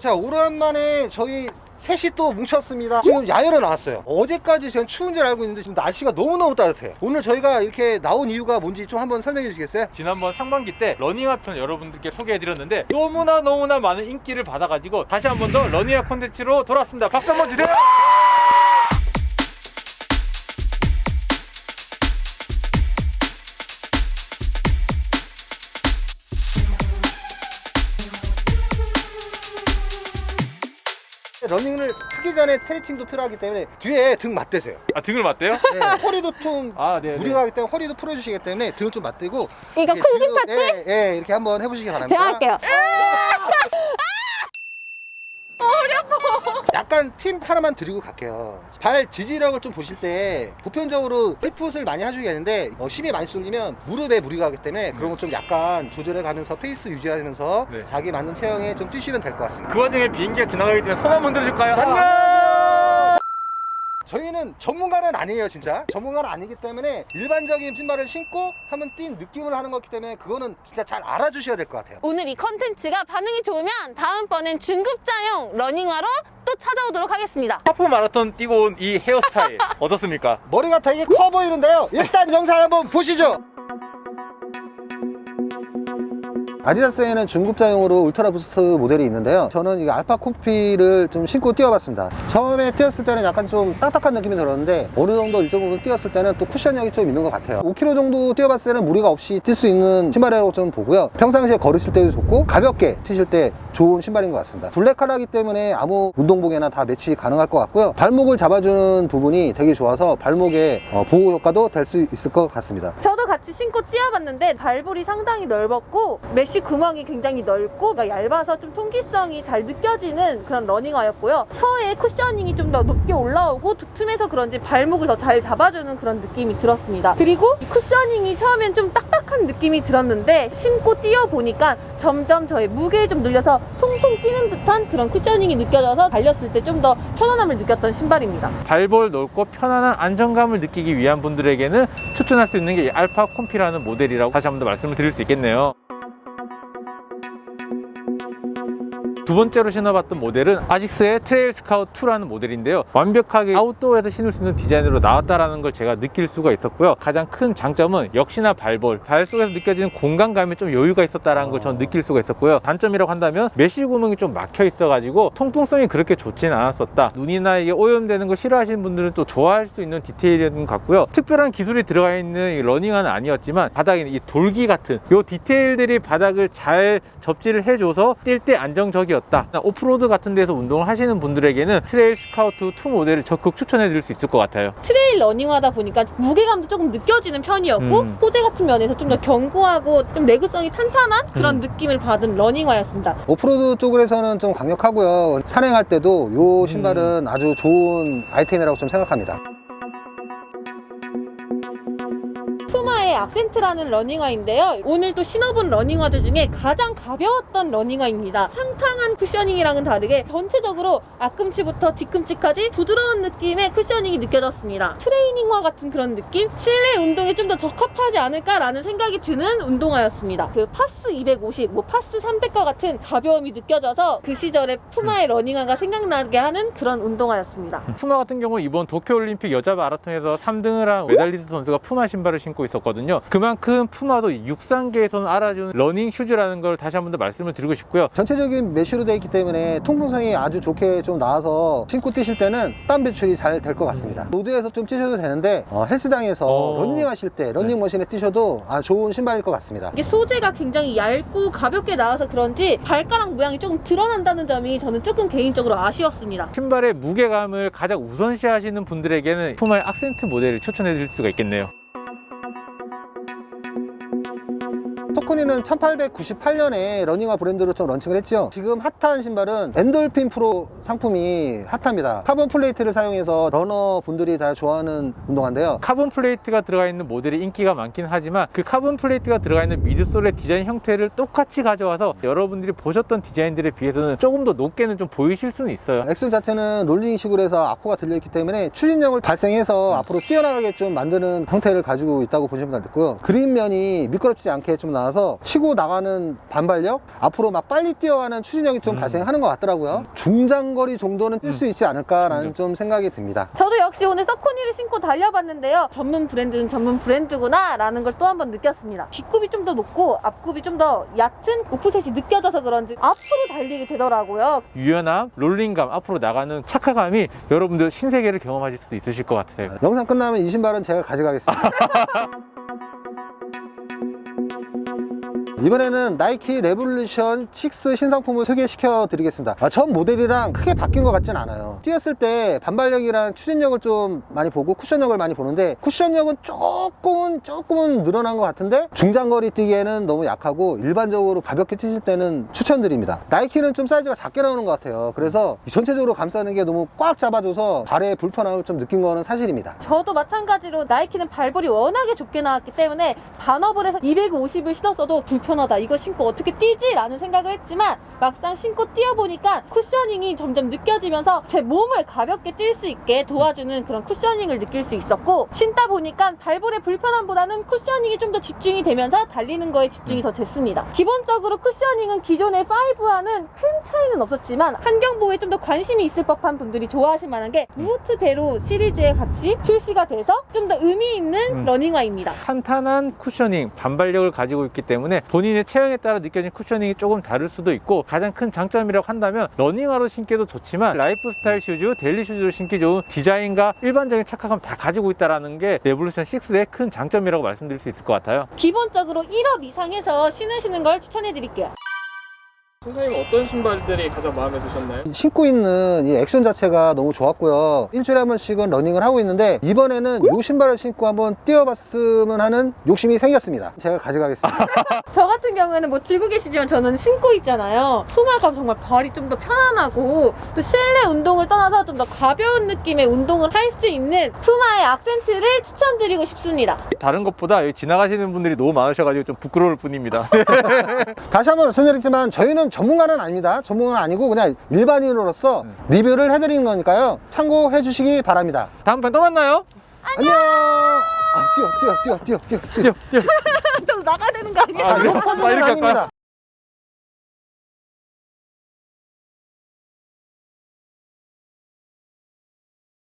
자 오랜만에 저희 셋이 또 뭉쳤습니다 지금 야외로 나왔어요 어제까지 지금 추운 줄 알고 있는데 지금 날씨가 너무너무 따뜻해요 오늘 저희가 이렇게 나온 이유가 뭔지 좀 한번 설명해 주시겠어요? 지난번 상반기 때 러닝아편 여러분들께 소개해드렸는데 너무나 너무나 많은 인기를 받아가지고 다시 한 번 더 러닝아 콘텐츠로 돌아왔습니다. 박수 한번 주세요. 러닝을 하기 전에 트레칭도 필요하기 때문에 뒤에 등 맞대세요 아 등을 맞대요? 네, 허리도 좀 아 네. 무리가 가기 때문에 허리도 풀어주시기 때문에 등을 좀 맞대고 이거 이렇게 뒤로, 파트? 예, 예, 이렇게 한번 해보시기 바랍니다 제가 할게요. 약간 팁 하나만 드리고 갈게요. 발 지지력을 좀 보실 때 보편적으로 힐풋을 많이 해주겠는데 어, 힘이 많이 쏠리면 무릎에 무리가 가기 때문에 그런 거 좀 약간 조절해 가면서 페이스 유지하면서 네. 자기 맞는 체형에 좀 뛰시면 될 것 같습니다. 그 와중에 비행기가 지나가기 때문에 손 한번 들어줄까요? 자, 안녕. 저희는 전문가는 아니에요, 진짜. 전문가는 아니기 때문에 일반적인 신발을 신고 한번 뛴 느낌을 하는 거기 때문에 그거는 진짜 잘 알아주셔야 될 것 같아요. 오늘 이 컨텐츠가 반응이 좋으면 다음번엔 중급자용 러닝화로 또 찾아오도록 하겠습니다. 하프 마라톤 뛰고 온 이 헤어스타일 어떻습니까? 머리가 되게 커 보이는데요. 일단 영상 한번 보시죠. 아디다스에는 중급자용으로 울트라 부스트 모델이 있는데요. 저는 이 알파 코피를 좀 신고 뛰어봤습니다. 처음에 뛰었을 때는 약간 좀 딱딱한 느낌이 들었는데 어느 정도 일정 부분 뛰었을 때는 또 쿠션력이 좀 있는 것 같아요. 5km 정도 뛰어봤을 때는 무리가 없이 뛸 수 있는 신발이라고 좀 보고요. 평상시에 걸으실 때도 좋고 가볍게 뛰실 때 좋은 신발인 것 같습니다. 블랙카라기 때문에 아무 운동복에나 다 매치 가능할 것 같고요. 발목을 잡아주는 부분이 되게 좋아서 발목에 어, 보호 효과도 될 수 있을 것 같습니다. 같이 신고 뛰어봤는데 발볼이 상당히 넓었고 메쉬 구멍이 굉장히 넓고 얇아서 좀 통기성이 잘 느껴지는 그런 러닝화였고요. 혀의 쿠셔닝이 좀 더 높게 올라오고 두툼해서 그런지 발목을 더 잘 잡아주는 그런 느낌이 들었습니다. 그리고 이 쿠셔닝이 처음엔 좀 딱딱한 느낌이 들었는데 신고 뛰어보니까 점점 저의 무게를 좀 늘려서 통통 뛰는 듯한 그런 쿠셔닝이 느껴져서 달렸을 때 좀 더 편안함을 느꼈던 신발입니다. 발볼 넓고 편안한 안정감을 느끼기 위한 분들에게는 추천할 수 있는 게이 알파 콤피라는 모델이라고 다시 한 번 더 말씀을 드릴 수 있겠네요. 두 번째로 신어봤던 모델은 아식스의 트레일 스카우트 2라는 모델인데요. 완벽하게 아웃도어에서 신을 수 있는 디자인으로 나왔다라는 걸 제가 느낄 수가 있었고요. 가장 큰 장점은 역시나 발볼, 발 속에서 느껴지는 공간감에 좀 여유가 있었다라는 걸 전 느낄 수가 있었고요. 단점이라고 한다면 메쉬 구멍이 좀 막혀 있어가지고 통풍성이 그렇게 좋지는 않았었다. 눈이나 이게 오염되는 걸 싫어하시는 분들은 또 좋아할 수 있는 디테일이었던 것 같고요. 특별한 기술이 들어가 있는 이 러닝화는 아니었지만 바닥에 이 돌기 같은 요 디테일들이 바닥을 잘 접지를 해줘서 뛸 때 안정적이 었다. 오프로드 같은 데서 운동을 하시는 분들에게는 트레일 스카우트 2 모델을 적극 추천해 드릴 수 있을 것 같아요. 트레일 러닝하다 보니까 무게감도 조금 느껴지는 편이었고 음. 소재 같은 면에서 좀 더 견고하고 좀 내구성이 탄탄한 그런 음. 느낌을 받은 러닝화였습니다. 오프로드 쪽에서는 좀 강력하고요. 산행할 때도 이 신발은 음. 아주 좋은 아이템이라고 좀 생각합니다. 악센트라는 러닝화인데요. 오늘 또 신어본 러닝화들 중에 가장 가벼웠던 러닝화입니다. 탕탕한 쿠셔닝이랑은 다르게 전체적으로 앞꿈치부터 뒤꿈치까지 부드러운 느낌의 쿠셔닝이 느껴졌습니다. 트레이닝화 같은 그런 느낌? 실내 운동에 좀 더 적합하지 않을까라는 생각이 드는 운동화였습니다. 그 파스 250, 뭐 파스 300과 같은 가벼움이 느껴져서 그 시절의 푸마의 러닝화가 생각나게 하는 그런 운동화였습니다. 푸마 같은 경우 이번 도쿄올림픽 여자 마라톤에서 3등을 한 메달리스트 선수가 푸마 신발을 신고 있었 거든요. 그만큼 푸마도 육상계에서는 알아주는 러닝 슈즈라는 걸 다시 한 번 더 말씀을 드리고 싶고요. 전체적인 메쉬로 되어 있기 때문에 통풍성이 아주 좋게 좀 나와서 신고 뛰실 때는 땀 배출이 잘 될 것 같습니다. 로드에서 좀 뛰셔도 되는데 어, 헬스장에서 어. 런닝 하실 때 런닝 머신에 뛰셔도 아, 좋은 신발일 것 같습니다. 이게 소재가 굉장히 얇고 가볍게 나와서 그런지 발가락 모양이 조금 드러난다는 점이 저는 조금 개인적으로 아쉬웠습니다. 신발의 무게감을 가장 우선시 하시는 분들에게는 푸마의 악센트 모델을 추천해 드릴 수가 있겠네요. 토코니는 1898년에 러닝화 브랜드로 좀 런칭을 했죠. 지금 핫한 신발은 엔돌핀 프로 상품이 핫합니다. 카본 플레이트를 사용해서 러너 분들이 다 좋아하는 운동화인데요. 카본 플레이트가 들어가 있는 모델이 인기가 많긴 하지만 그 카본 플레이트가 들어가 있는 미드솔의 디자인 형태를 똑같이 가져와서 여러분들이 보셨던 디자인들에 비해서는 조금 더 높게는 좀 보이실 수는 있어요. 엑슨 자체는 롤링식으로 해서 앞코가 들려있기 때문에 추진력을 발생해서 앞으로 뛰어나가게 좀 만드는 형태를 가지고 있다고 보시면 같고요. 그린면이 미끄럽지 않게 좀 나와서 따라서 치고 나가는 반발력, 앞으로 막 빨리 뛰어가는 추진력이 좀 음. 발생하는 것 같더라고요. 중장거리 정도는 뛸 수 있지 않을까라는 음. 좀 생각이 듭니다. 저도 역시 오늘 서코니를 신고 달려봤는데요. 전문 브랜드는 전문 브랜드구나 라는 걸 또 한 번 느꼈습니다. 뒷굽이 좀 더 높고 앞굽이 좀 더 얕은 오프셋이 느껴져서 그런지 앞으로 달리게 되더라고요. 유연함, 롤링감, 앞으로 나가는 착화감이 여러분들 신세계를 경험하실 수도 있으실 것 같아요. 영상 끝나면 이 신발은 제가 가져가겠습니다. 이번에는 나이키 레볼루션 6 신상품을 소개시켜 드리겠습니다. 아, 전 모델이랑 크게 바뀐 것 같진 않아요. 뛰었을 때 반발력이랑 추진력을 좀 많이 보고 쿠션력을 많이 보는데 쿠션력은 조금은 조금은 늘어난 것 같은데 중장거리 뛰기에는 너무 약하고 일반적으로 가볍게 뛰실 때는 추천드립니다. 나이키는 좀 사이즈가 작게 나오는 것 같아요. 그래서 전체적으로 감싸는 게 너무 꽉 잡아줘서 발에 불편함을 좀 느낀 거는 사실입니다. 저도 마찬가지로 나이키는 발볼이 워낙에 좁게 나왔기 때문에 반업을 해서 250을 신었어도 불편 하다. 이거 신고 어떻게 뛰지? 라는 생각을 했지만 막상 신고 뛰어보니까 쿠셔닝이 점점 느껴지면서 제 몸을 가볍게 뛸 수 있게 도와주는 그런 쿠셔닝을 느낄 수 있었고 신다 보니까 발볼의 불편함보다는 쿠셔닝이 좀 더 집중이 되면서 달리는 거에 집중이 더 됐습니다. 기본적으로 쿠셔닝은 기존의 5와는 큰 차이는 없었지만 환경보호에 좀 더 관심이 있을 법한 분들이 좋아하실 만한 게 무트 제로 시리즈에 같이 출시가 돼서 좀 더 의미 있는 음. 러닝화입니다. 탄탄한 쿠셔닝, 반발력을 가지고 있기 때문에 본인의 체형에 따라 느껴진 쿠셔닝이 조금 다를 수도 있고 가장 큰 장점이라고 한다면 러닝화로 신기도 좋지만 라이프 스타일 슈즈, 데일리 슈즈로 신기 좋은 디자인과 일반적인 착화감 다 가지고 있다는 게 레볼루션 6의 큰 장점이라고 말씀드릴 수 있을 것 같아요. 기본적으로 1업 이상해서 신으시는 걸 추천해 드릴게요. 선생님 어떤 신발들이 가장 마음에 드셨나요? 신고 있는 이 액션 자체가 너무 좋았고요. 일주일에 한 번씩은 러닝을 하고 있는데 이번에는 이 신발을 신고 한번 뛰어봤으면 하는 욕심이 생겼습니다. 제가 가져가겠습니다. 저 같은 경우에는 뭐 들고 계시지만 저는 신고 있잖아요. 소마가 정말 발이 좀 더 편안하고 또 실내 운동을 떠나서 좀 더 가벼운 느낌의 운동을 할 수 있는 푸마의 악센트를 추천드리고 싶습니다. 다른 것보다 여기 지나가시는 분들이 너무 많으셔가지고 좀 부끄러울 뿐입니다. 다시 한번 말씀드리지만 저희는 전문가는 아닙니다. 전문가는 아니고 그냥 일반인으로서 리뷰를 해드리는 거니까요. 참고해 주시기 바랍니다. 다음 편 또 만나요. 안녕! 아, 뛰어, 뛰어, 뛰어, 뛰어, 뛰어, 뛰어. 뛰어, 뛰어. 좀 나가야 되는 거 아니에요? 아, 그래요? 아, 퍼즐은 이렇게 아닙니다.